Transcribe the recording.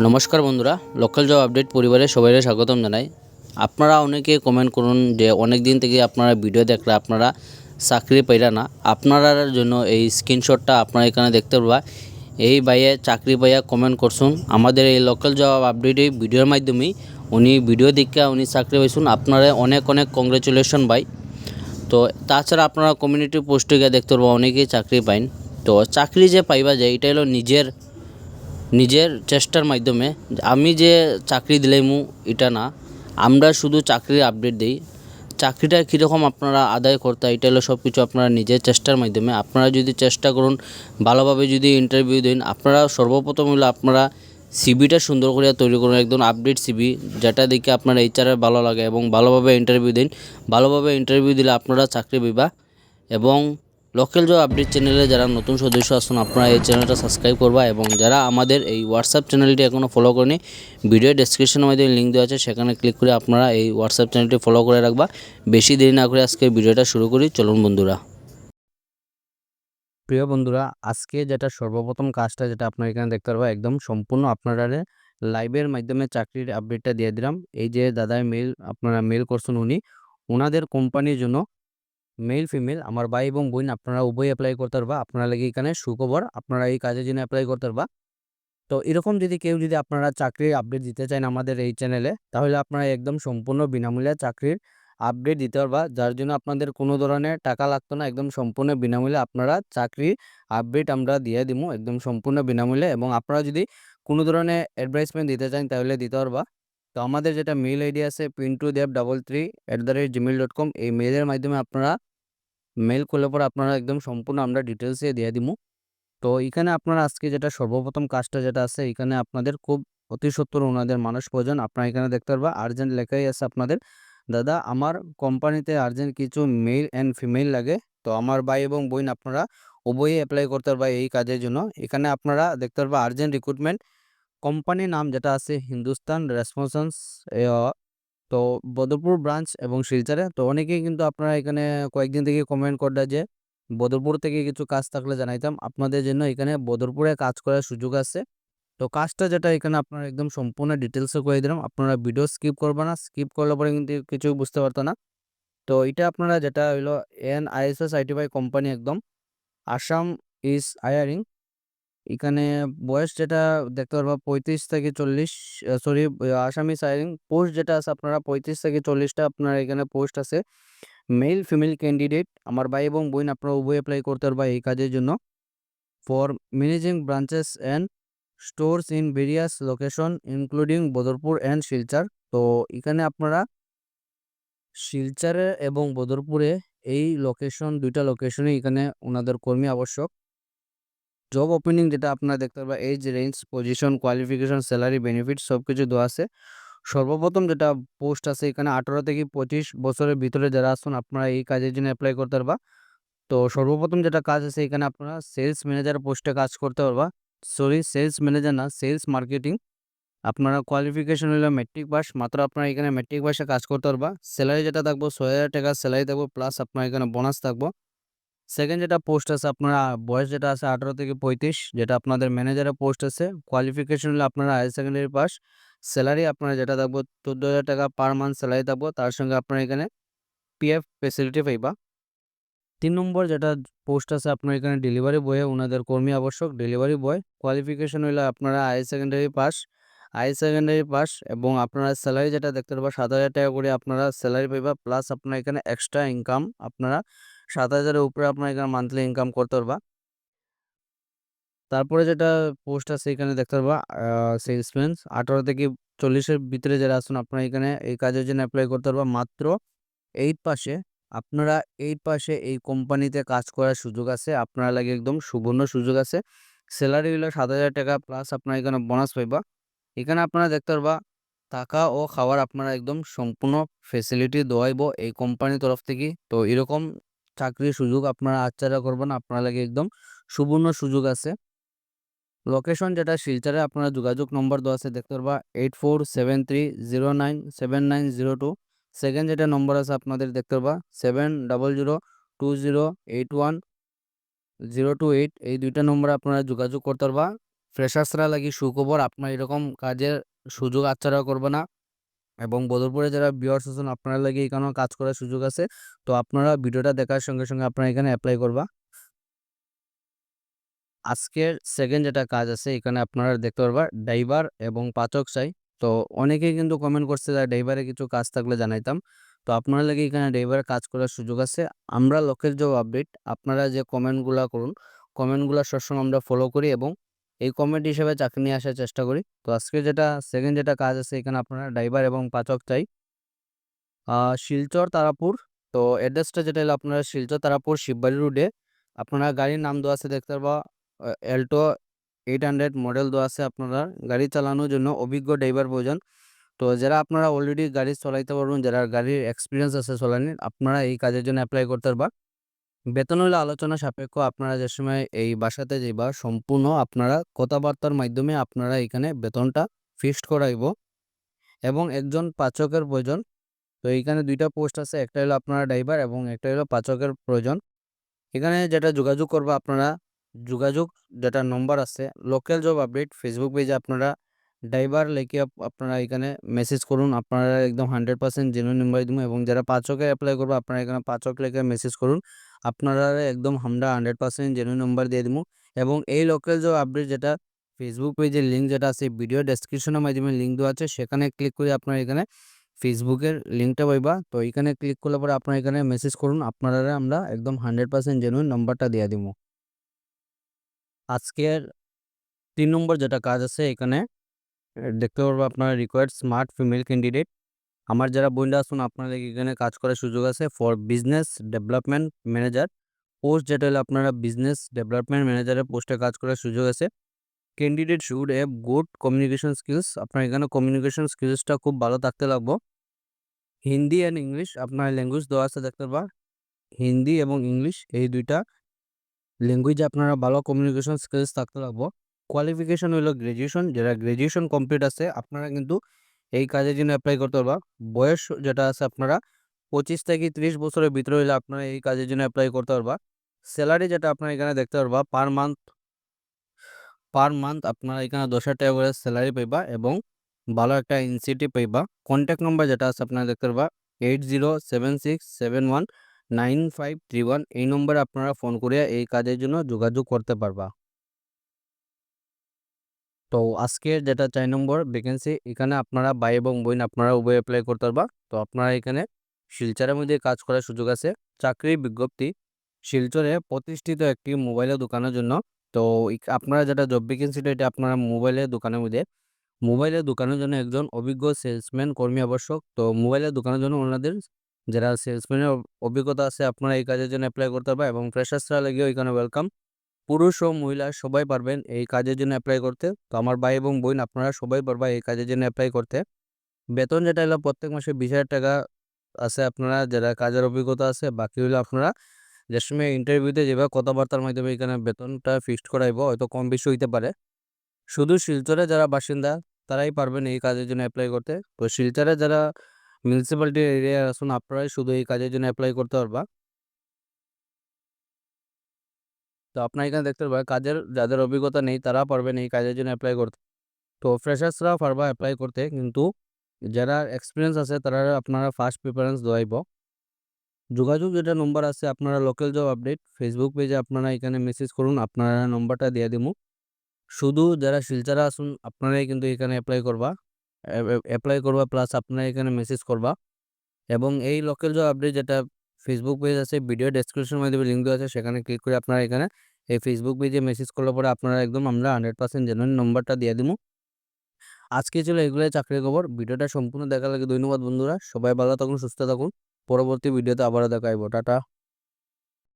নমস্কার বন্ধুরা, local job update পরিবারের সবাইকে স্বাগতম জানাই। আপনারা অনেকে কমেন্ট করুন যে অনেক দিন থেকে আপনারা ভিডিও দেখলে আপনারা চাকরি পাইরা না। আপনার জন্য এই স্ক্রিনশটটা আপনারা এখানে দেখতে পারবা। এই ভাইয়ে চাকরি পাইয়া কমেন্ট করছুন আমাদের এই লোকাল জব আপডেট এই ভিডিওর মাধ্যমেই উনি ভিডিও দেখা উনি চাকরি পাইছুন আপনারা অনেক অনেক কংগ্রেচুলেশন ভাই। তো তাছাড়া আপনারা কমিউনিটি পোস্টে গিয়ে দেখতে পারব, অনেকেই চাকরি পাইন। তো চাকরি যে পাইবা যায় এটা হলো নিজের নিজের চেষ্টার মাধ্যমে আমি যে চাকরি দিলাইমু এটা না, আমরা শুধু চাকরির আপডেট দিই। চাকরিটা কীরকম আপনারা আদায় করতে, এটা হলো সব কিছু আপনারা নিজের চেষ্টার মাধ্যমে। আপনারা যদি চেষ্টা করুন, ভালোভাবে যদি ইন্টারভিউ দিন, আপনারা সর্বপ্রথম হলো আপনারা সিবিটা সুন্দর করে তৈরি করুন, একদম আপডেট সিবি যেটা দেখে আপনার এইচআরের ভালো লাগে এবং ভালোভাবে ইন্টারভিউ দিন। ভালোভাবে ইন্টারভিউ দিলে আপনারা চাকরি পাইবা এবং লোকাল জব আপডেট চ্যানেলে যারা নতুন সদস্য আসুন আপনারা এই চ্যানেলটা সাবস্ক্রাইব করবা এবং যারা আমাদের এই হোয়াটসঅ্যাপ চ্যানেলটি এখনও ফলো করেনি ভিডিও ডেসক্রিপশনের মধ্যে লিঙ্ক দেওয়া আছে, সেখানে ক্লিক করে আপনারা এই হোয়াটসঅ্যাপ চ্যানেলটি ফলো করে রাখবা। বেশি দেরি না করে আজকে ভিডিওটা শুরু করি, চলুন বন্ধুরা। প্রিয় বন্ধুরা, আজকে যেটা সর্বপ্রথম কাজটা যেটা আপনারা এখানে দেখতে পারবা, একদম সম্পূর্ণ আপনারা লাইভের মাধ্যমে চাকরির আপডেটটা দিয়ে দিলাম। এই যে দাদাই মেল আপনারা মেল করছেন উনি ওনাদের কোম্পানির জন্য মেল ফিমেল আমার ভাই এবং বোন আপনারা উভয় অ্যাপ্লাই করতে পারবা। আপনারা লাগে এখানে সুখবর, আপনারা এই কাজের জন্য অ্যাপ্লাই করতে পারবা। তো এরকম যদি কেউ যদি আপনারা চাকরির আপডেট দিতে চান আমাদের এই চ্যানেলে তাহলে আপনারা একদম সম্পূর্ণ বিনামূল্যে চাকরির আপডেট দিতে পারবা। যার জন্য আপনাদের কোনো ধরনের টাকা লাগতো না, একদম সম্পূর্ণ বিনামূল্যে আপনারা চাকরি আপডেট আমরা দিয়ে দিব একদম সম্পূর্ণ বিনামূল্যে এবং আপনারা যদি কোনো ধরনের অ্যাডভাইসমেন্ট দিতে চান, তাহলে দিতে পারবা। তো আমাদের যেটা মেল আইডি আছে Pintu Deb double three at the rate Gmail dot com এই মেলের মাধ্যমে আপনারা মেল করলে পরে আপনারা একদম সম্পূর্ণ আমরা ডিটেলসে দিয়ে দিব। তো এখানে আপনারা আজকে যেটা সর্বপ্রথম কাজটা যেটা আছে, এখানে আপনাদের খুব অতি সত্তর ওনাদের মানুষ প্রয়োজন, আপনারা এখানে দেখতে পারবা আর্জেন্ট লেখাই আছে আপনাদের। দাদা, আমার কোম্পানিতে আর্জেন্ট কিছু মেল অ্যান্ড ফিমেল লাগে, তো আমার ভাই এবং বোন আপনারা উভয়ই অ্যাপ্লাই করতে পারবা এই কাজের জন্য। এখানে আপনারা দেখতে পারবা আর্জেন্ট রিক্রুটমেন্ট কোম্পানির নাম যেটা আছে হিন্দুস্তান রেসপন্সন্স তো বদরপুর ব্রাঞ্চ এবং শিলচরে। তো অনেকেই কিন্তু আপনারা এখানে কয়েকদিন থেকে কমেন্ট করলে যে বদরপুর থেকে কিছু কাজ থাকলে জানাইতাম। আপনাদের জন্য এখানে বদরপুরে কাজ করার সুযোগ আছে। তো কাজটা যেটা এখানে আপনারা একদম সম্পূর্ণ ডিটেলসে করে দিলাম। আপনারা ভিডিও স্কিপ করবে না। স্কিপ করলে পরে কিন্তু কিছু বুঝতে পারতো না। তো এটা আপনারা যেটা হইল এন আইএসএস আইটিফাই কোম্পানি একদম। আসাম ইজ হায়ারিং এখানে বয়স যেটা দেখতে পারবা পঁয়ত্রিশ থেকে চল্লিশ সরি আসামি সাইরিং পোস্ট যেটা আছে আপনারা পঁয়ত্রিশ থেকে চল্লিশটা আপনার এখানে পোস্ট আছে। মেল, ফিমেল ক্যান্ডিডেট, আমার ভাই এবং বোন আপনারা উভয় অ্যাপ্লাই করতে পারবা এই কাজের জন্য। For managing branches and stores in various location including Badarpur and Silchar. তো এখানে আপনারা শিলচরে এবং বদরপুরে এই লোকেশন, দুইটা লোকেশনে এখানে ওনাদের কর্মী আবশ্যক। জব ওপেনিং যেটা আপনারা দেখতে পারবেন age range position qualification salary benefit সব কিছু দেওয়া আছে। সর্বপ্রথম যেটা পোস্ট আছে এখানে আঠারো থেকে পঁচিশ বছরের ভিতরে যারা আসুন আপনারা এই কাজের জন্য অ্যাপ্লাই করতে পারবা। তো সর্বপ্রথম যেটা কাজ আছে এখানে আপনারা সেলস ম্যানেজার পোস্টে কাজ করতে পারবা। সরি সেলস ম্যানেজার না সেলস মার্কেটিং আপনারা কোয়ালিফিকেশন হলো মেট্রিক পাস মাত্র আপনারা এখানে মেট্রিক পাসে কাজ করতে পারবা। স্যালারি যেটা থাকব, ছয় হাজার টাকা স্যালারি থাকব প্লাস আপনার এখানে বোনাস থাকব। সেকেন্ড যেটা পোস্ট আছে আপনারা, বয়স যেটা আছে আঠারো থেকে পঁয়ত্রিশ, যেটা আপনাদের ম্যানেজারের পোস্ট আছে কোয়ালিফিকেশন হলে আপনারা হায়ার সেকেন্ডারি পাস স্যালারি আপনারা যেটা থাকব চোদ্দ হাজার টাকা পার মান্থ স্যালারি থাকব, তার সঙ্গে আপনারা এখানে পিএফ ফেসিলিটি পাইবা। তিন নম্বর যেটা পোস্ট আছে, আপনার এখানে ডেলিভারি বয়ে ওনাদের কর্মী আবশ্যক ডেলিভারি বয় কোয়ালিফিকেশন হলে আপনারা higher secondary pass higher secondary pass এবং আপনারা স্যালারি যেটা দেখতে পারবা, সাত হাজার টাকা করে আপনারা স্যালারি পাইবা প্লাস আপনার এখানে এক্সট্রা ইনকাম আপনারা সাত হাজারের উপরে আপনার এখানে মান্থলি ইনকাম করতে পারবা। তারপরে যেটা পোস্ট আছে এখানে দেখতে পারবা সেলসম্যান আঠারো থেকে চল্লিশের ভিতরে যারা আসুন আপনারা এখানে এই কাজের জন্য অ্যাপ্লাই করতে পারবা। মাত্র এইট পাশে আপনারা এইট পাশে এই কোম্পানিতে কাজ করার সুযোগ আছে। আপনারা লাগে একদম সুবর্ণ সুযোগ আছে। স্যালারি হলো সাত হাজার টাকা প্লাস আপনারা এখানে বোনাস পাইবা। এখানে আপনারা দেখতে পারবা থাকা ও খাওয়ার আপনারা একদম সম্পূর্ণ ফেসিলিটি দেওয়াইব এই কোম্পানির তরফ থেকে। তো এরকম চাকরির সুযোগ আপনারা আচ্ছারা করবেন, আপনার লাগে একদম সুবর্ণ সুযোগ আছে। লোকেশন যেটা, শিলচরে আপনারা যোগাযোগ নম্বর দেওয়া আছে, দেখতে পারবা eight four seven three zero nine seven nine zero two second যেটা নম্বর আছে, আপনাদের দেখতে পারবা seven double zero two zero eight one zero two eight এই দুইটা নম্বরে আপনারা যোগাযোগ করতে পারবা। ফ্রেশার্সরা লাগি সুখবর, আপনার এরকম কাজের সুযোগ হাতছাড়া করবে না। এবং বদরপুরে যারা ভিউয়ার্স আছেন আপনারা লাগি এখানেও কাজ করার সুযোগ আছে। তো আপনারা ভিডিওটা দেখার সঙ্গে সঙ্গে আপনারা এখানে অ্যাপ্লাই করবা। আজকের সেকেন্ড যেটা কাজ আছে, এখানে আপনারা দেখতে পারবা ড্রাইভার এবং পাচক চাই। তো অনেকেই কিন্তু কমেন্ট করছে যে ড্রাইভারে কিছু কাজ থাকলে জানাইতাম। তো আপনারা লাগে এখানে ড্রাইভারে কাজ করার সুযোগ আছে। আমরা লোকের যে আপডেট আপনারা যে কমেন্টগুলা করুন কমেন্টগুলো সবসময় আমরা ফলো করি এবং এই কমেন্ট হিসেবে চাকরি নিয়ে আসার চেষ্টা করি। তো আজকে যেটা সেকেন্ড যেটা কাজ আছে এখানে আপনারা ড্রাইভার এবং পাচক চাই। শিলচর তারাপুর। তো অ্যাড্রেসটা যেটা হলো আপনারা শিলচর তারাপুর শিববাড়ি রোডে আপনারা গাড়ির নাম দেওয়া আছে দেখতে পারবা। এল্টো এইট হান্ড্রেড মডেল দেওয়া আছে আপনারা। গাড়ি চালানোর জন্য অভিজ্ঞ ড্রাইভার প্রয়োজন। তো যারা আপনারা অলরেডি গাড়ি চলাইতে পারবেন, যারা গাড়ির এক্সপিরিয়েন্স আছে চলানির, আপনারা এই কাজের জন্য অ্যাপ্লাই করতে পারবা। বেতন হলো আলোচনা সাপেক্ষ। আপনারা যে সময় এই বাসাতে যাইবা, সম্পূর্ণ আপনারা কথাবার্তার মাধ্যমে আপনারা এখানে বেতনটা ফিক্সড করাইব। এবং একজন পাচকের প্রয়োজন। তো এইখানে দুইটা পোস্ট আছে, একটা হলো আপনারা ড্রাইভার এবং একটা হলো পাচকের প্রয়োজন। এখানে যেটা যোগাযোগ করবা আপনারা, যোগাযোগ যেটা নম্বর আছে লোকাল জব আপডেট ফেসবুক পেজে আপনারা ড্রাইভার লেখে আপনারা এখানে মেসেজ করুন। আপনারা একদম হান্ড্রেড পার্সেন্ট জেনুইন নাম্বার দিব এবং যারা পাচকে অ্যাপ্লাই করব, আপনারা এখানে পাচক লেখে মেসেজ করুন। আপনারা একদম আমরা হান্ড্রেড পার্সেন্ট জেনুইন নাম্বার দিয়ে দিব। এবং এই লোকাল জব আপডেট যেটা ফেসবুক পেজের লিঙ্ক যেটা আছে ভিডিও ডেসক্রিপশনের মাধ্যমে লিঙ্ক দেওয়া আছে, সেখানে ক্লিক করে আপনারা এখানে ফেসবুকের লিঙ্কটা পাইবা। তো এখানে ক্লিক করলে পরে আপনারা এখানে মেসেজ করুন, আপনারা আমরা একদম হান্ড্রেড পার্সেন্ট জেনুইন নাম্বারটা দিয়ে দিব। আজকের তিন নম্বর যেটা কাজ আছে, এখানে দেখতে পারব আপনারা রিকোয়ার্ড স্মার্ট ফিমেল ক্যান্ডিডেট আমার যারা বন্ধু আসুন আপনাদের এখানে কাজ করার সুযোগ আছে। For business development manager post যেটা হলো আপনারা বিজনেস ডেভেলপমেন্ট ম্যানেজারের পোস্টে কাজ করার সুযোগ আছে। Candidate should have good communication skills আপনার এখানে কমিউনিকেশন স্কিলসটা খুব ভালো থাকতে লাগবো। হিন্দি অ্যান্ড ইংলিশ আপনার ল্যাঙ্গুয়েজ দেওয়া আছে দেখতে পারবা হিন্দি এবং ইংলিশ এই দুইটা ল্যাঙ্গুয়েজে আপনারা ভালো কমিউনিকেশন স্কিলস থাকতে লাগবো। কোয়ালিফিকেশন হলো গ্র্যাজুয়েশন যারা গ্র্যাজুয়েশন কমপ্লিট আছে, আপনারা কিন্তু এই কাজের জন্য অ্যাপ্লাই করতে পারবা। বয়স যেটা আছে আপনারা পঁচিশ থেকে ত্রিশ বছরের ভিতরে হলে আপনারা এই কাজের জন্য অ্যাপ্লাই করতে পারবা। স্যালারি যেটা আপনারা এখানে দেখতে পারবা পার মান্থ পার মান্থ আপনারা এখানে দশ হাজার টাকা করে স্যালারি পাইবা এবং ভালো একটা ইনসেন্টিভ পাইবা। কন্ট্যাক্ট নাম্বার যেটা আছে আপনারা দেখতে পারবা eight zero seven six seven one nine five three one এই নম্বরে আপনারা ফোন করে এই কাজের জন্য যোগাযোগ করতে পারবা। তো আজকের যেটা চার নম্বর ভ্যাকেন্সি এখানে আপনারা ভাই এবং বোন আপনারা উভয় অ্যাপ্লাই করতে পারবা। তো আপনারা এখানে শিলচরের মধ্যে কাজ করার সুযোগ আছে। চাকরি বিজ্ঞপ্তি, শিলচরে প্রতিষ্ঠিত একটি মোবাইলের দোকানের জন্য। তো আপনারা যেটা জব ভ্যাকেন্সিটা এটা আপনারা মোবাইলের দোকানের মধ্যে। মোবাইলের দোকানের জন্য একজন অভিজ্ঞ সেলসম্যান কর্মী আবশ্যক। তো মোবাইলের দোকানের জন্য ওনাদের যারা সেলসম্যানের অভিজ্ঞতা আছে, আপনারা এই কাজের জন্য অ্যাপ্লাই করতে পারবেন এবং ফ্রেশার্সরা লাগেও এখানে ওয়েলকাম পুরুষ ও মহিলা সবাই পারবেন এই কাজের জন্য অ্যাপ্লাই করতে। তো আমার ভাই এবং বোন আপনারা সবাই পারবা এই কাজের জন্য অ্যাপ্লাই করতে। বেতন যেটা হলো প্রত্যেক মাসে বিশ হাজার টাকা আছে আপনারা, যারা কাজের অভিজ্ঞতা আছে, বাকি হলো আপনারা যে সময় ইন্টারভিউতে যেভাবে কথাবার্তার মাধ্যমে এখানে বেতনটা ফিক্সড করাইব, হয়তো কম বেশি হইতে পারে। শুধু শিলচরে যারা বাসিন্দা, তারাই পারবেন এই কাজের জন্য অ্যাপ্লাই করতে। তো শিলচরে যারা মিউনিসিপ্যালিটি এরিয়া আসুন আপনারাই শুধু এই কাজের জন্য অ্যাপ্লাই করতে পারবা। তো আপনার এখানে দেখতে পারবেন, কাজের যাদের অভিজ্ঞতা নেই তারা পারবেন এই কাজের জন্য অ্যাপ্লাই করতে। তো ফ্রেশার্সরা পারবা অ্যাপ্লাই করতে, কিন্তু যারা এক্সপিরিয়েন্স আছে তারা আপনারা ফার্স্ট প্রিফারেন্স দেওয়াইব। যোগাযোগ যেটা নম্বর আছে, আপনারা লোকাল জব আপডেট ফেসবুক পেজে আপনারা এখানে মেসেজ করুন, আপনারা নম্বরটা দিয়ে দিব শুধু যারা শিলচারা আসুন আপনারাই কিন্তু এখানে অ্যাপ্লাই করবা। অ্যাপ্লাই করবা প্লাস আপনারা এখানে মেসেজ করবা। এবং এই লোকাল জব আপডেট যেটা ফেসবুক পেজ আছে ভিডিও ডেসক্রিপশন মাধ্যমে লিঙ্ক দেওয়া আছে, সেখানে ক্লিক করে আপনারা এখানে এই ফেসবুক পেজে মেসেজ করলে পরে আপনারা একদম আমরা হান্ড্রেড পার্সেন্ট জেনুইন নম্বরটা দিয়ে দিব। আজকে ছিল এগুলোই চাকরির খবর, ভিডিওটা সম্পূর্ণ দেখা লাগে, ধন্যবাদ বন্ধুরা, সবাই ভালো থাকুন, সুস্থ থাকুন, পরবর্তী ভিডিওতে আবারও দেখাইব টাটা।